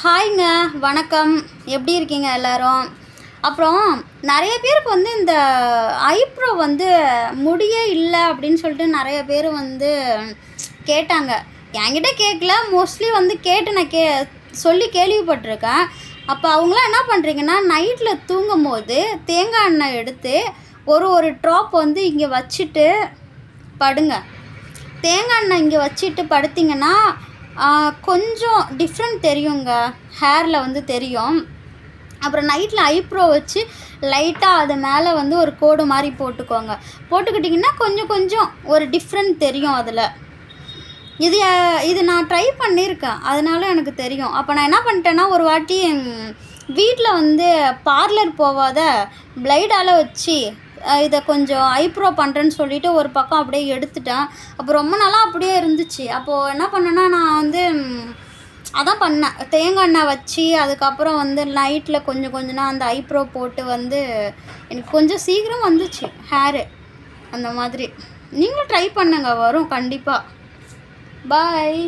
ஹாய்ங்க வணக்கம். எப்படி இருக்கீங்க எல்லாரும்? அப்புறம் நிறைய பேருக்கு வந்து இந்த ஐப்ரோ வந்து முடியே இல்லை அப்படின்னு சொல்லிட்டு நிறைய பேர் வந்து கேட்டாங்க. என்கிட்ட கேட்கல. மோஸ்ட்லி வந்து கேட்டு நான் கே சொல்லி கேள்விப்பட்டிருக்கேன். அப்போ அவங்களாம் என்ன பண்ணுறீங்கன்னா நைட்டில் தூங்கும் போது தேங்காய் எண்ணெய் எடுத்து ஒரு ஒரு ட்ராப் வந்து இங்கே வச்சுட்டு படுங்க. தேங்காய் எண்ணெய் இங்கே வச்சுட்டு படுத்திங்கன்னா கொஞ்சம் டிஃப்ரெண்ட் தெரியுங்க. ஹேரில் வந்து தெரியும். அப்புறம் நைட்டில் ஐப்ரோ வச்சு லைட்டாக அது மேலே வந்து ஒரு கோடு மாதிரி போட்டுக்கோங்க. போட்டுக்கிட்டிங்கன்னா கொஞ்சம் கொஞ்சம் ஒரு டிஃப்ரெண்ட் தெரியும் அதில். இது இது நான் ட்ரை பண்ணியிருக்கேன். அதனால எனக்கு தெரியும். அப்போ நான் என்ன பண்ணிட்டேன்னா ஒரு வாட்டி வீட்டில் வந்து பார்லர் போகாத பிளைடால் வச்சு இதை கொஞ்சம் ஐப்ரோ பண்ணுறேன்னு சொல்லிட்டு ஒரு பக்கம் அப்படியே எடுத்துட்டேன். அப்போ ரொம்ப நாளாக அப்படியே இருந்துச்சு. அப்போது என்ன பண்ணேன்னா நான் வந்து அதான் பண்ணேன். தேங்காய் எண்ணெய் வச்சு அதுக்கப்புறம் வந்து நைட்டில் கொஞ்சம் கொஞ்சமாக அந்த ஐப்ரோ போட்டு வந்து எனக்கு கொஞ்சம் சீக்கிரம் வந்துச்சு ஹேரு அந்த மாதிரி. நீங்களும் ட்ரை பண்ணுங்க வரும் கண்டிப்பாக பாய்